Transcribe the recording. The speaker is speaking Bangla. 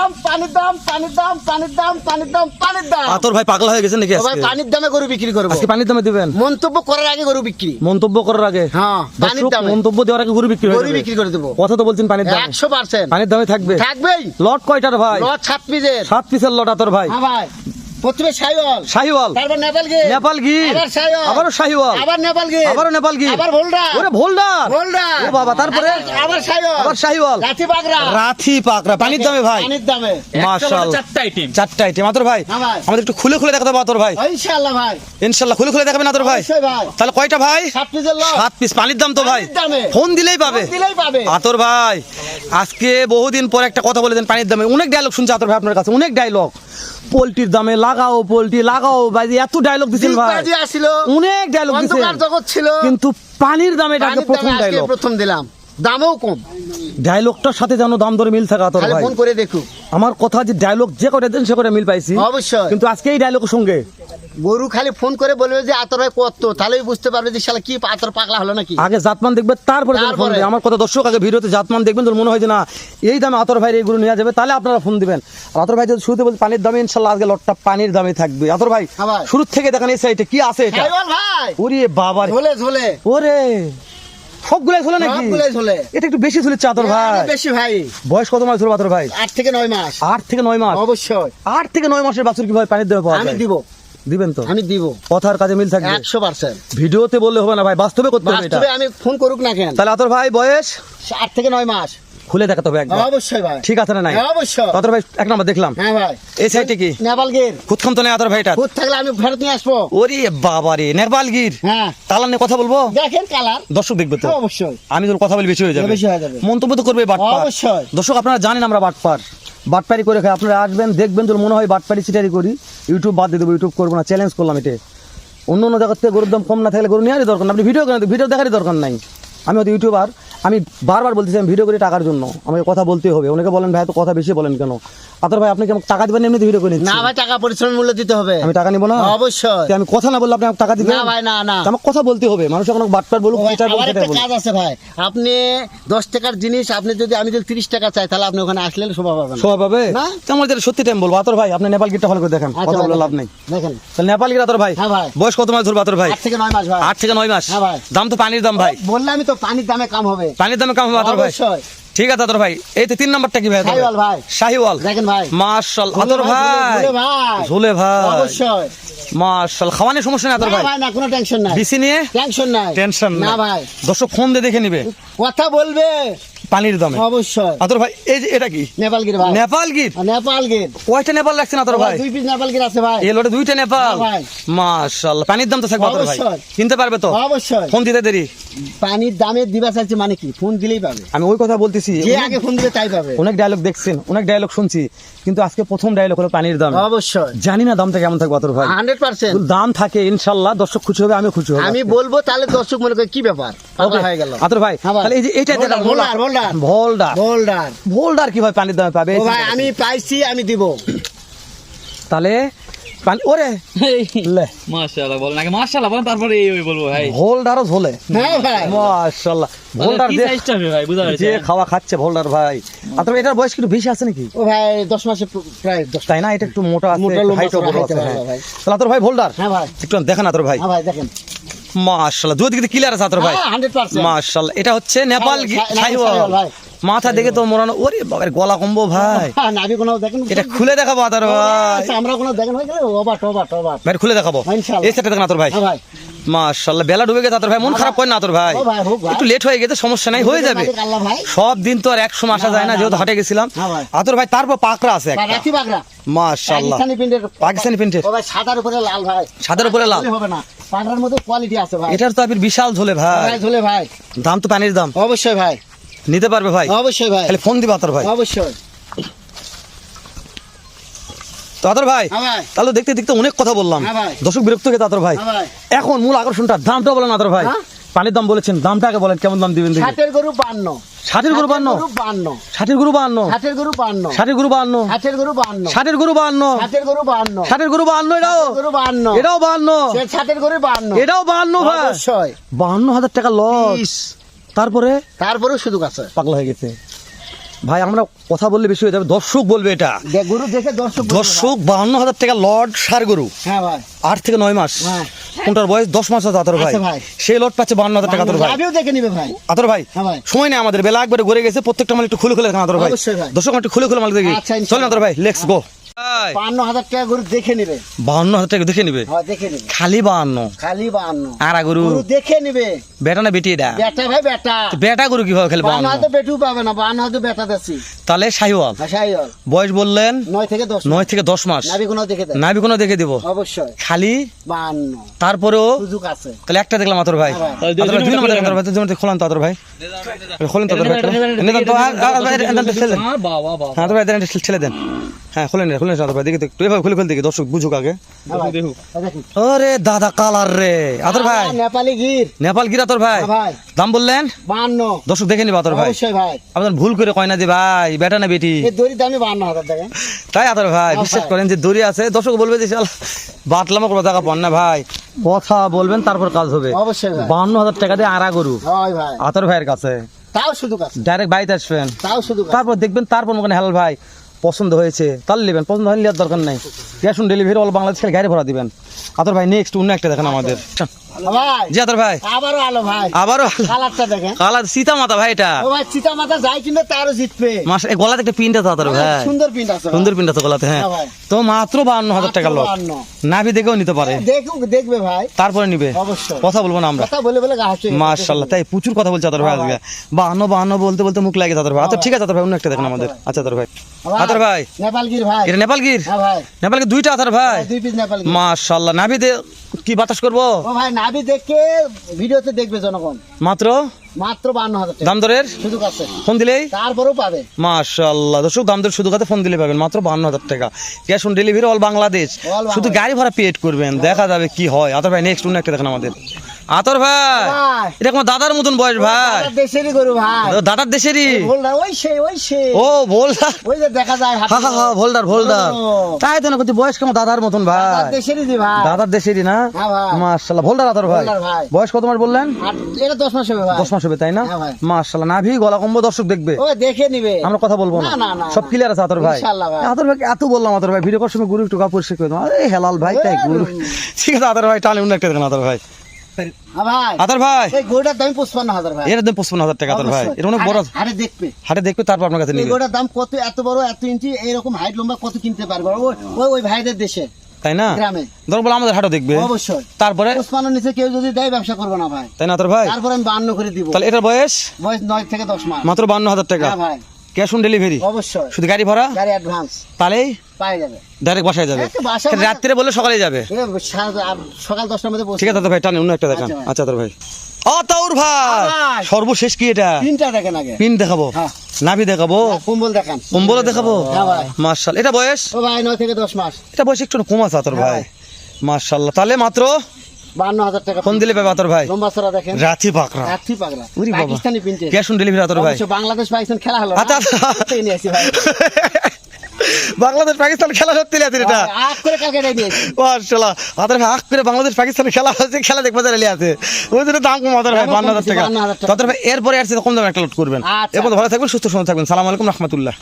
দাম পানির দাম পানির দাম পানির দাম পানির দাম পানির দাম। আতর ভাই পাগলা হয়ে গেছে নাকি ভাই পানির দামে গরু বিক্রি করব। আজকে পানির দামে দিবেন? মন্তব্য করার আগে গরু বিক্রি। মন্তব্য করার আগে? হ্যাঁ পানির দাম। মন্তব্য দেওয়ার আগে গরু বিক্রি গরু। বিক্রি করে দেবো। কথা তো বলছেন পানির দাম। একশো পার্সেন্ট। পানির দামে থাকবে। থাকবেই। লট কয়টার ভাই? লট সাত পিসের। সাত পিসের লট আতর ভাই। হ্যাঁ ভাই। প্রথমে সাইওয়াল তারপর নেপাল গির নেপাল গির আবার সাইওয়াল আবার নেপাল গির আবারও নেপাল গির আবার ভোল্ডা ওরে ভোল্ডার ভোল্ডা ও বাবা, তারপরে? আবার- আবার সাইওয়াল আবার লাঠি বাগরা রাথি পাকরা পানির দামে ভাই। পানির দামে। মাশাআল্লাহ চারটা আইটেম চারটা আইটেম আতর ভাই আমাদের একটু খুলে খুলে দেখাতে আতর ভাই। ইনশাআল্লাহ ভাই। ইনশাল্লাহ খুলে খুলে দেখাবেন আতর ভাই। তাহলে কয়টা ভাই? সাত পিসের লট সাত পিস পানির দাম তো ভাই। ফোন দিলেই পাবে। দিলেই পাবে। আতর ভাই আজকে বহুদিন পর একটা কথা বলে দেন পানির দামে। অনেক ডায়লগ শুনছে আতর ভাই আপনার কাছে। অনেক ডায়লগ পোলট্রির দামে লাগাও পোলট্রি লাগাও। বাজি এত ডায়লগ দিছিল ভাই। আসিল। অনেক ডায়লগ দিছিল জগৎ ছিল। কিন্তু পানির দামে এটা পানির প্রথম ডায়লগ প্রথম দিলাম। দামও কম। ডায়লগটার সাথে যেন দাম ধরে মিল থাকা তোর ভাই। ফোন করে দেখুক। আমার কথা যে ডায়লগ যে করে দেন সে কটা মিল পাইছি। অবশ্যই। কিন্তু আজকে এই ডায়লগের সঙ্গে গরু খালি ফোন করে বলবে যে আতর ভাই কত? তাহলেই বুঝতে পারবে যে শালা কি আতর পাগলা হলো নাকি? আগে জাতমান দেখবে তারপরে ফোন তারপরে। আমার কথা দর্শক আগে ভিডিওতে জাতমান দেখবেন তো মনে হয় যে না এই দামে আতর ভাই এইগুলো নিয়ে যাবে তাহলে আপনারা ফোন দিবেন। আতর ভাই যদি শুরুতে বলছে পানির দামে ইনশাল্লাহ আজকে লটটা পানির দামে থাকবে। আতর ভাই হ্যাঁ শুরু থেকে দেখেন এই সাইডে কি আছে এটা। ভাই। ওরে বাবা। ঝোলে ঝোলে। ওরে। সবগুলাই ঝোলে নাকি? সবগুলাই ঝোলে। এটা একটু বেশি ঝুলেছে আতর ভাই। বেশি ভাই। বয়স কত মাস আতর ভাই? আট থেকে নয় মাস। আট থেকে নয় মাস? অবশ্যই। আট থেকে নয় মাসের বাছুর কীভাবে পানির দামে পাওয়া আমি দিব। দিবেন তো? আমি দিব। কথার কাজে মিল থাকবে। একশো পার্সেন্ট। ভিডিওতে বললে হবে না ভাই বাস্তবে করতে হবে এটা। বাস্তবে আমি ফোন করুক না কেন? তাহলে আতর ভাই বয়স? থেকে মাস। খুলে দেখাতে হবে একবার। অবশ্যই ভাই। ঠিক আছে না নাই? হ্যাঁ, অবশ্যই। আতর ভাই এক নম্বর দেখলাম। হ্যাঁ ভাই। এই সাইডে কি? নেপাল গির। খুদখাম তো নেই আতর ভাইটা ভূত থাকলে আমি ফেরত নিয়ে আসব। ওরে বাবা রে নেপালগির হ্যাঁ। তালার নিয়ে কথা বলব? দেখেন কালার। দর্শক দেখবে তো। অবশ্যই। আমি তোর কথা বলি বেশি হয়ে যাবে। বেশি হয়ে যাবে। মন্তব্য তো করবে বাটপার। অবশ্যই। দর্শক আপনারা জানেন আমরা বাটপার। বাটপারি করে খাই। আপনারা আসবেন, দেখবেন যদি মনে হয় বাটপারি চিটারি করি। ইউটিউব বাদ দিয়ে দেবো ইউটিউব করব না চ্যালেঞ্জ করলাম এটা অন্য অন্য জায়গার থেকে গরুর দাম কম না থাকলে গরু নেওয়ারই দরকার না। আপনি ভিডিও ভিডিও দেখারই দরকার নাই। আমি হয়তো ইউটিউবার আমি বারবার বলতেছি আমি ভিডিও করি টাকার জন্য। আমাকে কথা বলতে হবে। অনেকে বলেন ভাই তো কথা বেশি বলেন কেন? আতর ভাই আপনি কি আমাকে টাকা দিবেন এমনিতে ভিডিও করে না ভাই টাকা পরিশ্রম মূল্য দিতে হবে। আমি টাকা নিব না? অবশ্যই। আমি কথা না বললে আপনি টাকা দিবেন? না ভাই না না। আমাকে কথা বলতে হবে। মানুষ এখন বাটপার বলুক যেটা বলুক একটা কাজ আছে ভাই। আপনি দশ টাকার জিনিস আপনি যদি আমি যদি তিরিশ টাকা চাই তাহলে আপনি ওখানে আসলে শোভা পাবেন। সবাই পাবে? না? আমার যেটা সত্যি টাইম বলব। আতর ভাই আপনি নেপাল গিটটা ভালো করে দেখেন। আচ্ছা কথা বলে লাভ নেই। দেখেন। তাহলে নেপাল গিট আতর ভাই হ্যাঁ ভাই। বয়স কত মাস ধরবো আতর ভাই? আট থেকে নয় মাস ভাই। আট থেকে নয় মাস। হ্যাঁ ভাই। দাম তো পানির দাম ভাই। বললে আমি তো পানির দামে কাম হবে। পানির দামে কম হবে আতর ভাই। ঠিক আছে আতর ভাই। এই তো তিন নাম্বারটা কি ভাই শাহিওয়াল ভাই। শাহিওয়াল। দেখেন ভাই। আতর ভাই, ঝুলে ভাই। অবশ্যই। খাওয়ানোর সমস্যা নেই আতর ভাই? না কোনো টেনশন নাই। বিসি নিয়ে? টেনশন নাই। টেনশন না ভাই। দর্শক ফোন দিয়ে দেখে নিবে। কথা বলবে। পানির দামে? অবশ্যই। আতর ভাই এই যে এটা কি? নেপাল গির ভাই। নেপাল গির? নেপাল গির। কয়টা নেপাল লাগছেন আতর ভাই দুই পিস নেপাল গির আছে ভাই। এই লোটে দুইটা নেপাল। হ্যাঁ মাশাআল্লাহ পানির দাম তো থাকবে আতর ভাই। কিনতে পারবে তো? অবশ্যই। ফোন দিতে দেরি। পানির দামে দিবা চাইছে মানে কি? ফোন দিলেই পাবে। আমি ওই কথা বলতেছি যে আগে ফোন দিবে তাই পাবে। অনেক ডায়লগ দেখছেন অনেক ডায়লগ শুনছি কিন্তু আজকে প্রথম ডায়লগ হলো পানির দাম। অবশ্যই। জানি না দামটা কেমন থাকবে আতর ভাই। Hundred percent. দাম থাকে ইনশাল্লাহ দর্শক খুশি হবে আমি খুশি হব আমি বলব তাহলে দর্শক মনে করে কি ব্যাপার? হয়ে গেল। আতর ভাই হ্যাঁ তাহলে এই যে এইটা যেটা ভোল্ডার, ভোল্ডার। ভোল্ডার ভোল্ডার কি ভাই পানির দামে পাবে? ও ভাই আমি পাইছি আমি দিব। তাহলে পানি ওরে! লে। মাশাআল্লাহ বলেন আগে মাশাআল্লাহ বলেন তারপরে এই ওই বলব ভাই। ভোল্ডারও ঝোলে। হ্যাঁ ভাই। মাশাআল্লাহ। ভোল্ডার সাইজটা ভাই? বুঝা যে খাওয়া খাচ্ছে ভোল্ডার ভাই। আতর এটার বয়স কিন্তু বেশি আছে নাকি? ও ভাই দশ মাসে প্রায় দশ তাই না? এটা একটু মোটা আছে মোটা হাইটও বড় আছে হ্যাঁ। ভাই। তাহলে আতর ভাই ভোল্ডার হ্যাঁ ভাই। একটু দেখেন আতর ভাই। হ্যাঁ ভাই দেখেন। মাশাআল্লাহ। দুদিকে ক্লিয়ার আছে আতর ভাই। মাশাল্লাহ এটা হচ্ছে নেপাল শাহিওয়াল ভাই। মাথা দেখে তো মোরানো ওরে বাবার গলা কম্বো ভাই। নাভি কোনো দেখেন এটা খুলে দেখাবো আদার ভাই। আচ্ছা, আমরা কোনো দেখেন হয়ে গেলে ওবা টোবা টোবা ভাই খুলে দেখাবো। এই সেটা দেখেন আতর ভাই। ভাই মাশাআল্লাহ বেলা ডুবে গেছে আতর ভাই মন খারাপ করেন না আতর ভাই। একটু লেট হয়ে গেছে সমস্যা নাই হয়ে যাবে। সব দিন তো আর একসময় আসা যায় না যেহেতু হাটে গেছিলাম। আতর ভাই তারপর পাকড়া আছে রাখি পাকিস্তানি প্রিন্টের সাদার উপরে লাল ভাই। সাদার উপরে লাল। হবে না। মধ্যে কোয়ালিটি আছে ভাই। এটার তো আপনি বিশাল ঝোলে ভাই। ঝোলে ভাই। দাম তো পানির দাম। অবশ্যই ভাই। নিতে পারবে ভাই? অবশ্যই ভাই। খালি ফোন দিবা আতর ভাই। অবশ্যই। তো ভাই হ্যাঁ তাহলে দেখতে দেখতে অনেক কথা বললাম হ্যাঁ দর্শক বিরক্ত আতর ভাই হ্যাঁ এখন মূল আকর্ষণটা দামটা বলেন আতর ভাই হ্যাঁ? পানির দাম বলেছেন দামটা আগে বলেন কেমন দাম দিবেন ষাটের গরু বান্ন ষাটের গরু বান্ন ষাটের গরু বান্ন ষাটের গরু বান্ন ষাটের গরু বান্ন ষাটের গরু বান্ন ষাটের গরু বান্ন ষাটের গরু বান্ন ষাটের গরু বান্ন এটাও গরু বান্ন এটাও বান্ন ষাটের গরু বান্ন এটাও বান্ন ভাই বান্ন হাজার টাকা লস তারপরে তারপরেও সুযোগ আছে পাগলা হয়ে গেছে ভাই আমরা কথা বললে বেশি হয়ে যাবে। দর্শক বলবে এটা। গরু দেখে দর্শক দর্শক বাহান্ন হাজার টাকা লট সার গরু হ্যাঁ ভাই। আট থেকে নয় মাস। কোনটার বয়স? দশ মাস আছে আতর ভাই। আচ্ছা ভাই। সেই লট পাচ্ছে বান্ন হাজার টাকা আতর ভাই। আমিও দেখে নিবে ভাই। আতর ভাই হ্যাঁ সময় নেই আমাদের। বেলা একবারে ঘুরে গেছে প্রত্যেকটা মালিক একটু খুলে খুলে আতর ভাই। ভাই। দর্শক একটু খুলে খুলে মালিক দেখি। চল না চলেন আতর ভাই লেটস গো বান্ন হাজার টাকা গরু দেখে নিবে বাহান্ন হাজার টাকা দেখে নিবে হ্যাঁ দেখে নিবে খালি বাহান্ন খালি বান্ন আর গরু গরু দেখে নিবে বেটা না বেটি এটা বেটা ভাই বেটা বেটা গরু কীভাবে খেলে বাহান্ন হয়তো বেটু পাবে না বান্ন হয়তো বেটা দেছি তাহলে শাহিওয়াল ভাষাই বয়স বললেন নয় থেকে দশ নয় থেকে দশ মাস নাবি কোনো দেখে দেয় নাবি কোনো দেখে দিব অবশ্যই খালি বান্ন তারপরেও সুযোগ আছে তাহলে একটা দেখলাম আতর ভাই হ্যাঁ। দুই নম্বর খোলান তো আতর ভাই খোলেন তো আতর ভাই একটা। দেন হ্যাঁ ভাই হ্যাঁ দেখি এভাবে খুলে খুলে দেখি দর্শক বুঝুক আগে। হ্যাঁ ওরে দাদা কালার রে আতর ভাই। নেপালি গির। নেপাল গির আতর ভাই। হ্যাঁ দাম বললেন? বান্ন। দর্শক দেখে নিবা আতর ভাই। অবশ্যই ভাই। আপনার ভুল করে কয় না যে ভাই বেটা না বেটি? এই দড়ির দামই বান্ন হাজার টাকা। তাই আতর ভাই হ্যাঁ বিশ্বাস করেন যে দড়ি আছে দর্শক বলবে যে শালা বাটলামো করে টাকা পান না ভাই। কথা বলবেন তারপর কাজ হবে। অবশ্যই বান্ন হাজার টাকা দিয়ে আড়া গরু। হয় ভাই। আতর ভাইয়ের কাছে। তাও আছে। ডাইরেক্ট বাড়িতে আসবেন। তাও আছে। তারপর দেখবেন তারপর মনে হেলাল ভাই পছন্দ হয়েছে তাহলে নেবেন পছন্দ হয়নি দরকার নাই। Cash on delivery all Bangladesh খালি গাড়ি ভরা দিবেন। আতর ভাই নেক্সট অন্য একটা দেখেন আমাদের। ভাই জি আতর ভাই। আবারও আলো ভাই। আবারও কালারটা দেখেন। কালার সীতা মাতা ভাই এটা। ও ভাই চিতা মাথা যাই কিনবে তারও জিতবে। মাস এই গলাতে একটা পিনটা আতর ভাই। সুন্দর প্রিন্ট আছে সুন্দর পিনটা তো গলাতে হ্যাঁ। হ্যাঁ তো মাত্র বাহান্ন হাজার টাকা লোক বান্ন। নাভি দেখেও নিতে পারে। দেখুক দেখবে ভাই। তারপরে নিবে। অবশ্যই। কথা বলব না আমরা। কথা বলে বলে গা হচ্ছে মাশাল্লাহ তাই প্রচুর কথা বলছে আতর ভাই আজকে। বাহান্ন বাহান্ন বলতে বলতে মুখ লাগে আতর ভাই। আচ্ছা ঠিক আছে আতর ভাই অন্য একটা দেখেন আমাদের। আচ্ছা আতর ভাই। আতর ভাই। নেপাল গির ভাই। এটা নেপালগির? হ্যাঁ ভাই। নেপাল গির দুইটা আধার ভাই? দুই পিস নেপাল নাভি দে কি বাতাস করব? ও ভাই নাভি দেখে ভিডিওতে দেখবে জনগণ। মাত্র? মাত্র বান্ন হাজার দাম দরের? সুযোগ আছে। ফোন দিলেই? তারপরেও পাবে। মাশাআল্লাহ দর্শক দাম দর শুধু কাছে ফোন দিলে পাবেন। মাত্র বান্ন হাজার টাকা। Cash on delivery all Bangladesh. Bangladesh. শুধু গাড়ি ভাড়া পেড করবেন। দেখা যাবে কি হয়। আদার ভাই নেক্সট অন্য একটা দেখেন আমাদের। আতর ভাই। এটা কোনো দাদার মতন বয়স ভাই। দেশেরই গরু ভাই। দাদার দেশেরই। ভোলদার ওই সে ওই সে। ও ভোলদার। ওই যে দেখা যায় হা হা হা ভোলদার ভোলদার। তাই তো না কিন্তু বয়স কেমন দাদার মতন ভাই? দাদার দেশেরই দি ভাই। দাদার দেশেরই না? হ্যাঁ ভাই। মাশাল্লাহ ভোলদার আতর ভাই। বয়স কত মাস বললেন? এটা দশ মাস হবে ভাই। দশ মাস হবে তাই না? হ্যাঁ ভাই। মাশাল্লাহ নাভি গলা কম্বো দর্শক দেখবে। ও দেখে নিবে। আমরা কথা বলব না। না, না, না, সব। ক্লিয়ার আছে আতর ভাই। আতর ভাই এত বললাম আতর ভাই। ভিডিও করার সময় গুরু একটু কাপড় দাও। আরে হেলাল ভাই তাই গুরু। ঠিক আছে আতর ভাই টানে অন্য একটা দেখেন আতর ভাই। ভাই। এই গরুটার দাম পঁচপান্ন হাজার ভাই। এর দাম পঁচপন্ন হাজার টাকা আতর ভাই। অবশ্যই। অনেক বড়। হাটে- হাটে দেখবে। হাটে দেখবে তারপর আপনার কাছে নিবে। গরুটার দাম কত এত বড় এত ইঞ্চি এরকম হাইট লম্বা কত কিনতে পারবে? ওই ওই- ভাইদের দেশে তাই না? গ্রামে। ধর বলে আমাদের হাটও দেখবে। অবশ্যই। তারপরে? নিচে কেউ যদি দেয় ব্যবসা করব না ভাই। তাই না ভাই? তারপরে আমি বান্ন করে দিব। তাহলে এটার বয়স? বয়স নয় থেকে দশ মাস। মাত্র বান্ন হাজার টাকা। হ্যাঁ ভাই। Cash on delivery? অবশ্যই। শুধু গাড়ি ভাড়া? গাড়ি অ্যাডভান্স তাহলেই পাই যাবে। ডাইরেক্ট বাসায় যাবে। একটা বাসায় রাত্রে বলে সকালে যাবে। সকাল দশটার মধ্যে ঠিক আছে ভাই টানে অন্য একটা দেখান। আচ্ছা ভাই। আচ্ছা ভাই। ও তাউর ভাই। ভাই। সর্বশেষ কি এটা? তিনটা দেখেন আগে। পিন দেখাবো। হ্যাঁ। নাভি দেখাবো? কম্বল দেখান। কম্বল দেখাবো? হ্যাঁ মার্শাল এটা বয়স? ও ভাই নয় থেকে দশ মাস। এটা বয়স একটু কম আছে ভাই। হ্যাঁ। মার্শাল্লাহ তাহলে মাত্র বান্ন হাজার টাকা ফোন দিলে পাবে আতর ভাই লম্বা চড়া দেখেন রাতি পাকড়া রাত্রি পাগলা উরি বাবা পাকিস্তানি প্রিন্টে ক্যাশ অন ডেলিভারি আতর ভাই বাংলাদেশ পাকিস্তান খেলা হলো আচ্ছা, না? আচ্ছা। থেকে নিয়ে আসি ভাই বাংলাদেশ পাকিস্তান খেলা সত্যি আছে এটা করে কালকে নিয়েছি মার্শাল্লাহ আতর ভাই আখ করে বাংলাদেশ পাকিস্তানের খেলা হচ্ছে খেলা চাইলে আছে ওই জন্য দাম কম আতর ভাই বান্ন হাজার টাকা 52,000 টাকা। তাতর ভাই এরপরে আসছে কম দামে একটা লোড করবেন আচ্ছা। এরপর ভালো থাকবেন সুস্থ সুন্দর থাকবেন সালাম আলাইকুম রহমতুল্লাহ